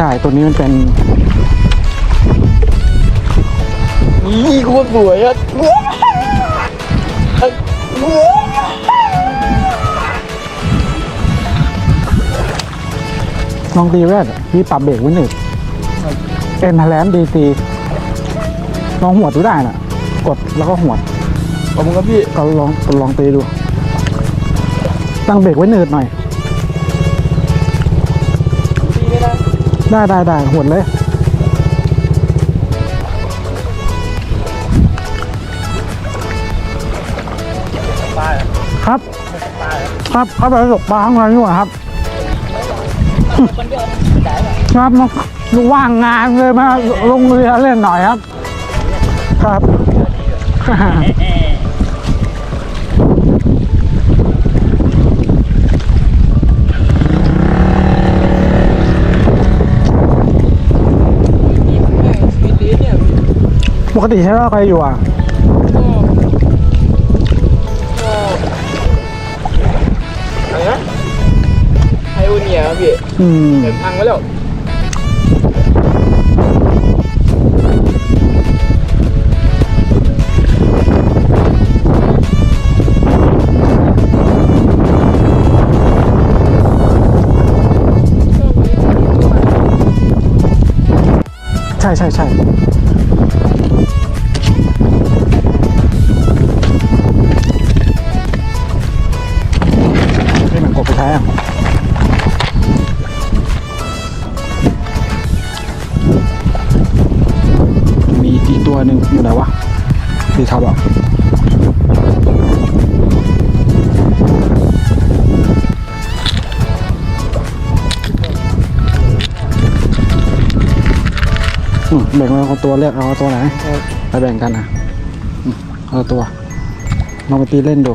ใช่ ตัวนี้มันเป็นนี่โคตรสวยอะลองตีแรกพี่ปรับเบรกไว้หนึ่งเอ็นทแลนดีตีลองหัวดดูได้น่ะ กดแล้วก็หัวดขอบคุณครับพี่ก็ลองลองตีดู ตั้งเบรกไว้หนืดหน่อย ได้ได้ได้หัวดเลย ครับ ครับเข้าไปตกปลาข้างในนี่หว่าครับครับมาว่างงานเลยมาลงเรือเล่นหน่อยครับ ครับ มีตีเนี่ย ปกติใช้ว่าใครอยู่อะก็ก็อะไรนะไฮโอเนียครับพี่อืมเดินทางไว้แล้วใช่ใช่ใช่ อะมีอีกตัวหนึ่งอยู่ไหนวะดีทับอะอืมแบ่งมาคนตัวเลือกเอาตัวไหนไปแบ่งกันอะอืมเอาตัวลองไปตีเล่นดู